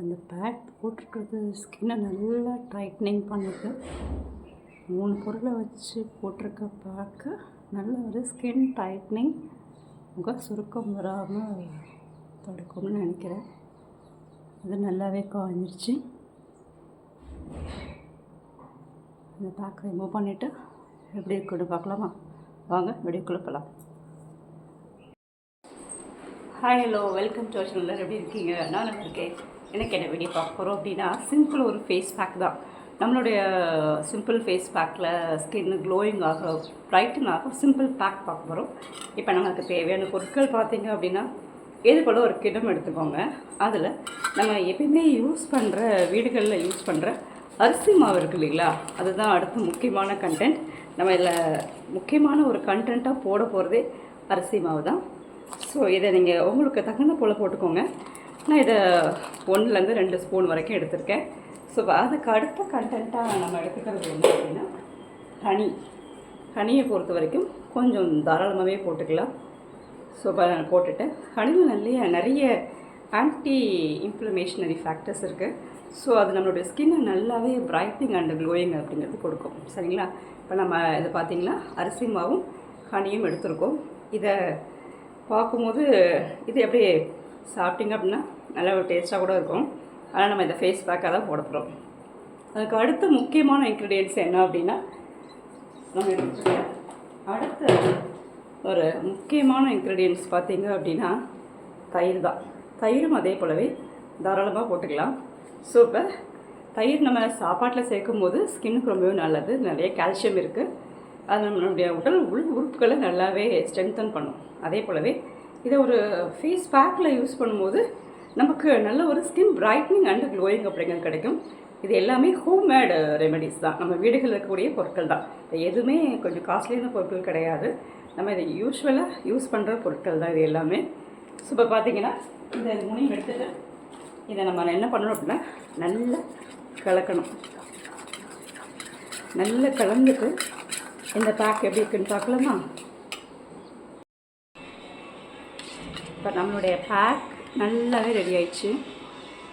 அந்த பேக் போட்டிருக்கிறது ஸ்கின்னை நல்லா டைட்னிங் பண்ணுது மூணு பொருளை வச்சு போட்டிருக்க பார்க்க நல்ல ஒரு ஸ்கின் டைட்னிங் முக சுருக்கம் வராமல் தடுக்கும்னு நினைக்கிறேன். அது நல்லாவே காஞ்சிருச்சு. இந்த பேக் ரிமூவ் பண்ணிவிட்டு எப்படி இருக்குன்னு பார்க்கலாமா? வாங்க வெடியோ போகலாம் hi hello welcome to channel எப்படி இருக்கீங்க? நான் இருக்கேன். எனக்கு என்ன வெளியே பார்க்க போகிறோம் அப்படின்னா சிம்பிள் ஒரு ஃபேஸ் பேக் தான். நம்மளுடைய சிம்பிள் ஃபேஸ் பேக்கில் ஸ்கின் க்ளோயிங் ஆக பிரைட்டன் ஆக சிம்பிள் பேக் பார்க்க போகிறோம் இப்போ நமக்கு தேவையான பொருட்கள் பார்த்தீங்க அப்படின்னா எது போல் ஒரு கிடம் எடுத்துக்கோங்க. அதில் நம்ம எப்பயுமே யூஸ் பண்ணுற வீடுகளில் யூஸ் பண்ணுற அரிசி மாவு இருக்கு இல்லைங்களா? அதுதான் அடுத்த முக்கியமான கண்டென்ட் நம்ம இதில் முக்கியமான ஒரு கண்டென்ட்டாக போட போகிறதே அரிசி மாவு தான். ஸோ இதை நீங்கள் உங்களுக்கு தகுந்த போல் போட்டுக்கோங்க. நான் இதை ஒன்றுலேருந்து ரெண்டு ஸ்பூன் வரைக்கும் எடுத்திருக்கேன். ஸோ அதுக்கு அடுத்த கண்டென்ட்டாக நம்ம எடுத்துக்கிறது என்ன அப்படின்னா ஹனி. ஹனியை பொறுத்த வரைக்கும் கொஞ்சம் தாராளமாகவே போட்டுக்கலாம். ஸோ நான் போட்டுட்டேன். ஹனியில் நிறைய நிறைய ஆன்டி இன்ஃப்ளமேஷனரி ஃபேக்டர்ஸ் இருக்குது ஸோ அது நம்மளுடைய ஸ்கின்னை நல்லாவே பிரைட்னிங் அண்ட் க்ளோயிங் அப்படிங்கிறது கொடுக்கும். சரிங்களா? இப்போ நம்ம இதை பார்த்திங்கன்னா அரிசி மாவும் ஹனியும் எடுத்திருக்கோம். இதை பார்க்கும்போது இது எப்படி சாப்பிட்டீங்க அப்படின்னா நல்ல ஒரு டேஸ்ட்டாக கூட இருக்கும். ஆனால் நம்ம இதை ஃபேஸ் பேக்காக தான் போட போகிறோம் அதுக்கு அடுத்த முக்கியமான இன்க்ரீடியன்ட்ஸ் என்ன அப்படின்னா நம்ம அடுத்த ஒரு முக்கியமான இன்க்ரீடியன்ட்ஸ் பார்த்தீங்க அப்படின்னா தயிர் தான். தயிரும் அதே போலவே தாராளமாக போட்டுக்கலாம். ஸோ இப்போ தயிர் நம்ம சாப்பாட்டில் சேர்க்கும் போது ஸ்கின்னுக்கு ரொம்பவே நல்லது. நிறைய கால்சியம் இருக்குது அது நம்மளுடைய உடல் உள் உறுப்புகளை நல்லாவே ஸ்ட்ரென்தன் பண்ணும். அதே போலவே இதை ஒரு ஃபேஸ் பேக்கில் யூஸ் பண்ணும்போது நமக்கு நல்ல ஒரு ஸ்கின் பிரைட்னிங் அண்ட் க்ளோயிங் அப்படிங்கிறது கிடைக்கும். இது எல்லாமே ஹோம்மேடு ரெமெடிஸ் தான். நம்ம வீடுகளில் இருக்கக்கூடிய பொருட்கள் தான். எதுவுமே கொஞ்சம் காஸ்ட்லியான பொருட்கள் கிடையாது. நம்ம இதை யூஸ்வலாக யூஸ் பண்ணுற பொருட்கள் தான் இது எல்லாமே. ஸோ இப்போ பார்த்தீங்கன்னா இந்த முனியும் எடுத்துகிட்டு இதை நம்ம என்ன பண்ணணும் அப்படின்னா நல்லா கலக்கணும். நல்லா கலந்துட்டு இந்த பேக் எப்படி இருக்குன்னு பார்க்கலாமா? இப்போ நம்மளுடைய பேக் நல்லாவே ரெடி ஆயிடுச்சு.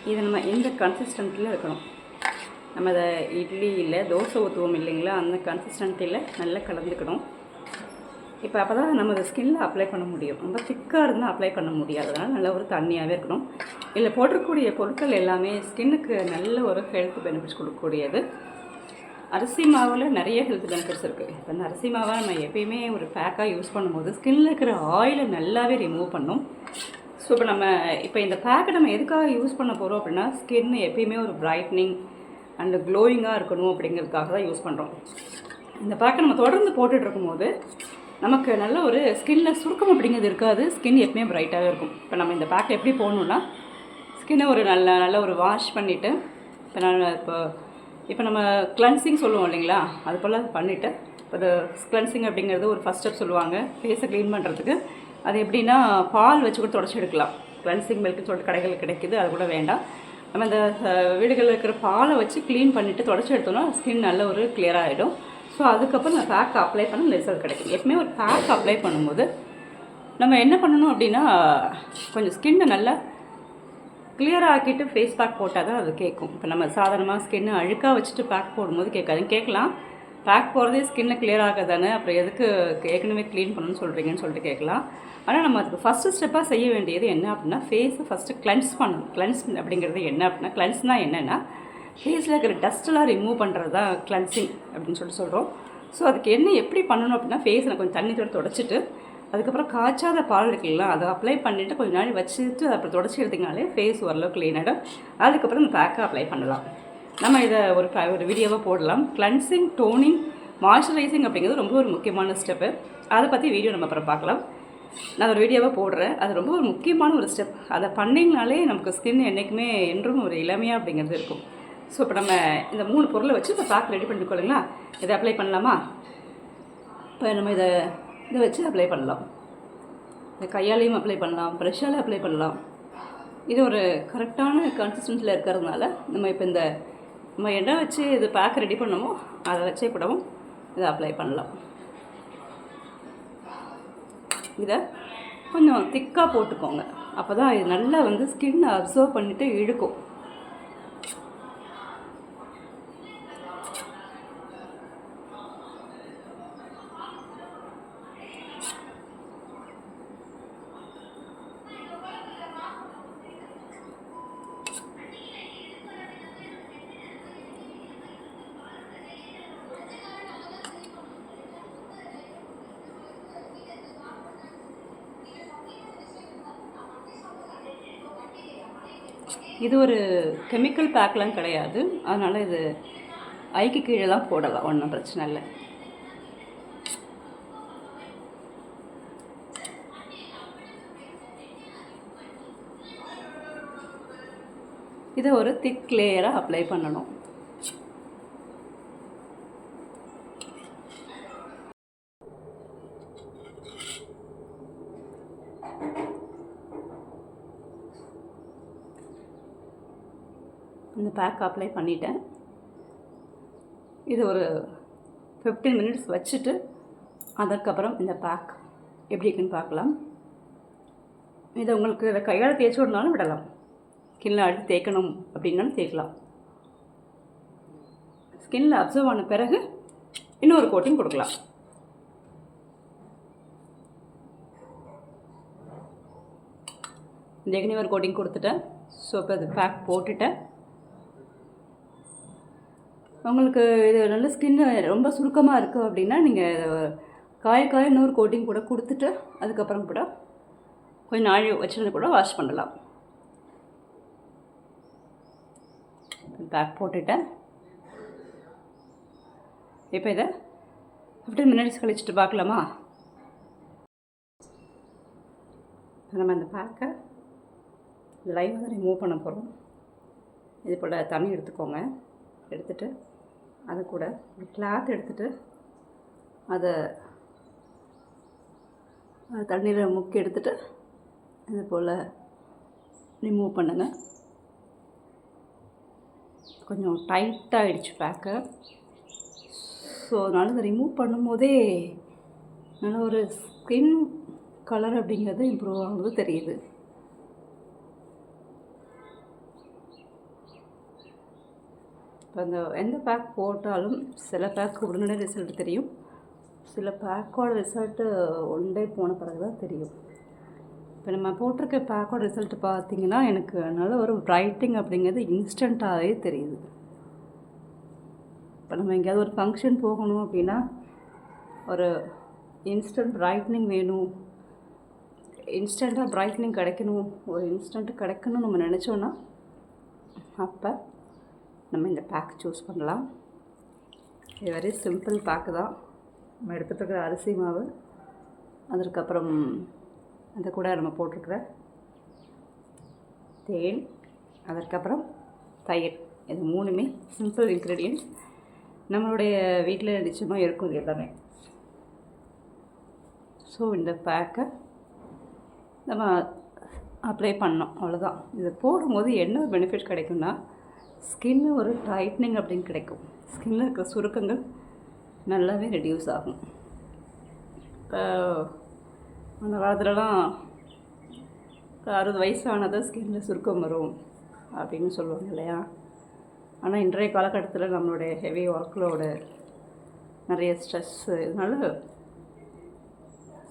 இது நம்ம எந்த கன்சிஸ்டன்ட்டில் இருக்கணும்? நம்ம அதை இட்லி இல்லை தோசை ஊற்றுவோம் இல்லைங்களா? அந்த கன்சிஸ்டன்ட்டியில் நல்லா கலந்துக்கணும். இப்போ அப்போ தான் நம்ம அதை ஸ்கின்னில் அப்ளை பண்ண முடியும். ரொம்ப திக்காக இருந்தால் அப்ளை பண்ண முடியாது. அதனால் நல்ல ஒரு தண்ணியாகவே இருக்கணும். இல்லை போட்டிருக்கக்கூடிய பொருட்கள் எல்லாமே ஸ்கின்னுக்கு நல்ல ஒரு ஹெல்த் பெனிஃபிட்ஸ் கொடுக்கக்கூடியது. அரிசி மாவில் நிறைய ஹெல்த் பெனிஃபிட்ஸ் இருக்குது இப்போ அந்த அரிசி மாவை நம்ம எப்பயுமே ஒரு பேக்காக யூஸ் பண்ணும்போது ஸ்கின்னில் இருக்கிற ஆயிலை நல்லாவே ரிமூவ் பண்ணும். ஸோ இப்போ நம்ம இப்போ இந்த பேக்கை நம்ம எதுக்காக யூஸ் பண்ண போகிறோம் அப்படின்னா ஸ்கின் எப்பயுமே ஒரு பிரைட்னிங் அண்ட் க்ளோயிங்காக இருக்கணும் அப்படிங்கிறதுக்காக தான் யூஸ் பண்ணுறோம் இந்த பேக்கை நம்ம தொடர்ந்து போட்டுட்டு இருக்கும்போது நமக்கு நல்ல ஒரு ஸ்கின்ல சுருக்கம் அப்படிங்கிறது இருக்காது. ஸ்கின் எப்பயுமே பிரைட்டாகவே இருக்கும். இப்போ நம்ம இந்த பேக்கை எப்படி போடணுன்னா ஸ்கின்னை ஒரு நல்ல நல்ல ஒரு வாஷ் பண்ணிவிட்டு இப்போ நான் இப்போ இப்போ நம்ம கிளன்சிங் சொல்லுவோம் இல்லைங்களா? அது போல் பண்ணிவிட்டு இப்போ அது கிளன்சிங் அப்படிங்கிறது ஒரு ஃபஸ்ட் ஸ்டெப் சொல்லுவாங்க. ஃபேஸை க்ளீன் பண்ணுறதுக்கு அது எப்படின்னா பால் வச்சு கூட தொடச்சி எடுக்கலாம். கிளன்சிங் மில்க்னு சொல்லிட்டு கடைகளில் கிடைக்குது அது கூட வேண்டாம். நம்ம இந்த வீடுகளில் இருக்கிற பாலை வச்சு க்ளீன் பண்ணிவிட்டு தொடச்சி எடுத்தோம்னா ஸ்கின் நல்ல ஒரு கிளியர் ஆகிடும் ஸோ அதுக்கப்புறம் நம்ம பேக் அப்ளை பண்ண ரிசல்ட் கிடைக்கும். எப்பவுமே ஒரு பேக் அப்ளை பண்ணும்போது நம்ம என்ன பண்ணணும் அப்படின்னா கொஞ்சம் ஸ்கின்னை நல்லா கிளியர் ஆக்கிட்டு ஃபேஸ் பேக் போட்டால் தான் அது கேட்கும் இப்போ நம்ம சாதாரணமாக ஸ்கின்னு அழுக்காக வச்சுட்டு பேக் போடும்போது கேட்காது. கேட்கலாம். பேக் போகிறதே ஸ்கின்னை கிளியர் ஆக தானே அப்புறம் எதுக்கு ஏற்கனவே க்ளீன் பண்ணணும்னு சொல்கிறீங்கன்னு சொல்லிட்டு கேட்கலாம். ஆனால் நம்ம அதுக்கு ஃபஸ்ட்டு ஸ்டெப்பாக செய்ய வேண்டியது என்ன அப்படின்னா ஃபேஸை ஃபஸ்ட்டு கிளென்ஸ் பண்ணணும். கிளென்ஸ் அப்படிங்கிறது என்ன அப்படின்னா கிளென்ஸ்னால் என்னென்னா ஃபேஸில் இருக்கிற டஸ்ட்டெல்லாம் ரிமூவ் பண்ணுறது தான் கிளென்சிங் அப்படின்னு சொல்லிட்டு சொல்கிறோம் ஸோ அதுக்கு என்ன எப்படி பண்ணணும் அப்படின்னா ஃபேஸில் கொஞ்சம் தண்ணி தோட தொடச்சிட்டு அதுக்கப்புறம் காய்ச்சாத பால் இருக்குல்ல அதை அப்ளை பண்ணிவிட்டு கொஞ்ச நாள் வச்சுட்டு அதை அப்புறம் தொடச்சி எடுத்திங்கனாலே ஃபேஸ் ஓரளவு க்ளீன் ஆகிடும் அதுக்கப்புறம் இந்த பேக்கை அப்ளை பண்ணலாம். நம்ம இதை ஒரு ஒரு வீடியோவாக போடலாம். கிளன்சிங் டோனிங் மாய்ஸ்சரைசிங் அப்படிங்கிறது ரொம்ப ஒரு முக்கியமான ஸ்டெப்பு அதை பற்றி வீடியோ நம்ம அப்புறம் பார்க்கலாம். நான் ஒரு வீடியோவாக போடுறேன். அது ரொம்ப ஒரு முக்கியமான ஒரு ஸ்டெப் அதை பண்ணிங்கனாலே நமக்கு ஸ்கின் என்றைக்குமே என்றும் ஒரு இளமையாக அப்படிங்கிறது இருக்கும். ஸோ இப்போ நம்ம இந்த மூணு பொருளை வச்சு இப்போ பேக் ரெடி பண்ணிக்கொள்ளுங்களா இதை அப்ளை பண்ணலாமா? இப்போ நம்ம இதை இதை வச்சு அப்ளை பண்ணலாம். இந்த கையாலையும் அப்ளை பண்ணலாம் ப்ரெஷ்ஷால் அப்ளை பண்ணலாம். இது ஒரு கரெக்டான கன்சிஸ்டன்சியில் இருக்கிறதுனால நம்ம இப்போ இந்த நம்ம என்ன வச்சு இது பேக் ரெடி பண்ணமோ அதை வச்சே கூடவும் இதை அப்ளை பண்ணலாம். இதை கொஞ்சம் திக்காக போட்டுக்கோங்க. அப்போ தான் இது நல்லா வந்து ஸ்கின்னை அப்சர்வ் பண்ணிவிட்டு இழுக்கும். இது ஒரு கெமிக்கல் பேக்லாம் கிடையாது. அதனால் இது ஐக்கு கீழெல்லாம் போடலாம். ஒன்றும் பிரச்சனை இல்லை. இதை ஒரு திக் லேயராக அப்ளை பண்ணணும். இந்த பேக் அப்ளை பண்ணிட்டேன். இது ஒரு ஃபிஃப்டீன் மினிட்ஸ் வச்சுட்டு அதற்கப்புறம் இந்த பேக் எப்படி இருக்குன்னு பார்க்கலாம். இதை உங்களுக்கு இதை கையால் தேய்ச்சி விடனாலும் விடலாம். ஸ்கின்னில் அடித்து தேய்க்கணும் அப்படின்னாலும் தேய்க்கலாம். ஸ்கின்னில் அப்சர்வ் ஆன பிறகு இன்னொரு கோட்டிங் கொடுக்கலாம். ஏற்கனவே ஒரு கோட்டிங் கொடுத்துட்டேன். ஸோ இப்போ அது பேக் போட்டுட்டேன். உங்களுக்கு இது நல்ல ஸ்கின் ரொம்ப சுருக்கமாக இருக்குது அப்படின்னா நீங்கள் காய காய இன்னொரு கோட்டிங் கூட கொடுத்துட்டு அதுக்கப்புறம் கூட கொஞ்சம் நாழி வச்சுருந்து கூட வாஷ் பண்ணலாம். பேக் போட்டுட்டேன். இப்போ இதை ஃபிஃப்டீன் மினிட்ஸ் கழிச்சிட்டு பார்க்கலாமா? நம்ம இந்த பேக்கை லைவாக ரிமூவ் பண்ண போகிறோம் இது போல் தண்ணி எடுத்துக்கோங்க. எடுத்துட்டு அது கூட ஒரு கிளாத் எடுத்துகிட்டு அதை தண்ணியில் முக்கி எடுத்துட்டு இது போல் ரிமூவ் பண்ணுங்கள் கொஞ்சம் டைட்டாகிடுச்சு பேக்கு ஸோ அதனால் இதை ரிமூவ் பண்ணும்போதே நல்ல ஒரு ஸ்கின் கலர் அப்படிங்கிறது இம்ப்ரூவ் ஆகுது தெரியுது. இப்போ அந்த எந்த பேக் போட்டாலும் சில பேக் உடனே ரிசல்ட் தெரியும். சில பேக்கோட ரிசல்ட்டு ஒன் டே போன பிறகு தான் தெரியும். இப்போ நம்ம போட்டிருக்க பேக்கோட ரிசல்ட் பார்த்தீங்கன்னா எனக்கு நல்ல ஒரு ரைட்டிங் அப்படிங்கிறது இன்ஸ்டண்ட்டாகவே தெரியுது. இப்போ நம்ம எங்கேயாவது ஒரு ஃபங்க்ஷன் போகணும் அப்படின்னா ஒரு இன்ஸ்டன்ட் ப்ரைட்னிங் வேணும். இன்ஸ்டண்ட்டாக ப்ரைட்னிங் கிடைக்கணும். ஒரு இன்ஸ்டண்ட்டு கிடைக்கணும்னு நம்ம நினச்சோன்னா அப்போ நம்ம இந்த பேக் சூஸ் பண்ணலாம். இது வெரி சிம்பிள் பேக்கு தான். நம்ம எடுத்துகிட்டு இருக்கிற அரிசி மாவு அதற்கப்புறம் அந்த கூட நம்ம போட்டிருக்கிற தேன் அதற்கப்புறம் தயிர். இது மூணுமே சிம்பிள் இன்க்ரீடியன்ஸ் நம்மளுடைய வீட்டில் நிச்சயமாக இருக்கும் இது எல்லாமே. ஸோ இந்த பேக்கை நம்ம அப்ளை பண்ணோம். அவ்வளோதான் இதை போடும்போது என்ன பெனிஃபிட் கிடைக்கும்னா ஸ்கின்னு ஒரு டைட்னிங் அப்படின்னு கிடைக்கும். ஸ்கின்னில் இருக்கிற சுருக்கங்கள் நல்லாவே ரெடியூஸ் ஆகும். இப்போ அந்த காலத்துலலாம் அறுபது வயசானதை ஸ்கின்னில் சுருக்கம் வரும் அப்படின்னு சொல்லுவாங்க இல்லையா? ஆனால் இன்றைய காலகட்டத்தில் நம்மளுடைய ஹெவி ஒர்க்லோட நிறைய ஸ்ட்ரெஸ்ஸு இதனால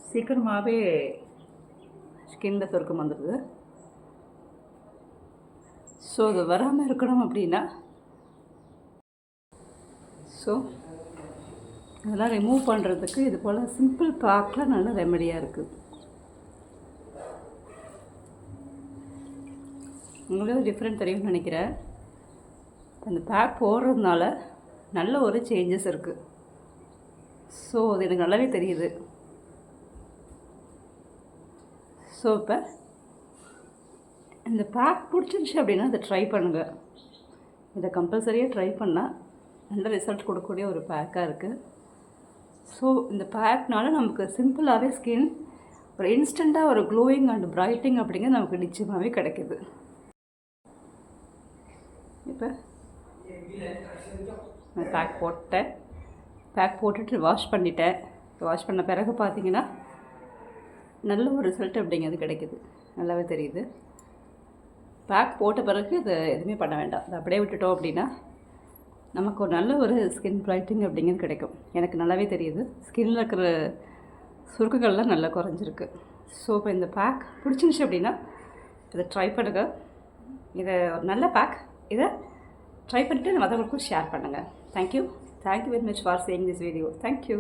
சீக்கிரமாகவே ஸ்கின்னில் சுருக்கம் வந்துடுது ஸோ அது வராமல் இருக்கணும் அப்படின்னா ஸோ அதெல்லாம் ரிமூவ் பண்ணுறதுக்கு இது போல் சிம்பிள் பேக்கில் நல்ல ரெமடியாக இருக்குது உங்களுக்கு டிஃப்ரெண்ட் தெரியும்னு நினைக்கிறேன். அந்த பேக் போடுறதுனால நல்ல ஒரு சேஞ்சஸ் இருக்குது ஸோ அது எனக்கு நல்லாவே தெரியுது. ஸோ இப்போ இந்த பேக் பிடிச்சிருந்துச்சி அப்படின்னா அதை ட்ரை பண்ணுங்கள் இதை கம்பல்சரியாக ட்ரை பண்ணால் நல்ல ரிசல்ட் கொடுக்கக்கூடிய ஒரு பேக்காக இருக்குது ஸோ இந்த பேக்னால நமக்கு சிம்பிளாகவே ஸ்கின் ஒரு இன்ஸ்டண்ட்டாக ஒரு க்ளோயிங் அண்ட் பிரைட்டிங் அப்படிங்கிறது நமக்கு நிச்சயமாகவே கிடைக்குது. இப்போ நான் பேக் போட்டேன். பேக் போட்டுட்டு வாஷ் பண்ணிட்டேன். வாஷ் பண்ண பிறகு பார்த்தீங்கன்னா நல்ல ஒரு ரிசல்ட் அப்படிங்கிறது கிடைக்குது. நல்லாவே தெரியுது. பேக் போட்ட பிறகு இது எதுவுமே பண்ண வேண்டாம். அதை அப்படியே விட்டுட்டோம் அப்படின்னா நமக்கு ஒரு நல்ல ஒரு ஸ்கின் பிரைட்டிங் அப்படிங்கிறது கிடைக்கும். எனக்கு நல்லாவே தெரியுது. ஸ்கின்னில் இருக்கிற சுருக்குகள்லாம் நல்லா குறைஞ்சிருக்கு. ஸோ இப்போ இந்த பேக் பிடிச்சிருந்துச்சி அப்படின்னா இதை ட்ரை பண்ணுங்கள் இதை ஒரு நல்ல பேக் இதை ட்ரை பண்ணிவிட்டு மற்றவங்களுக்கும் ஷேர் பண்ணுங்கள் thank you thank you very much for saying this video thank you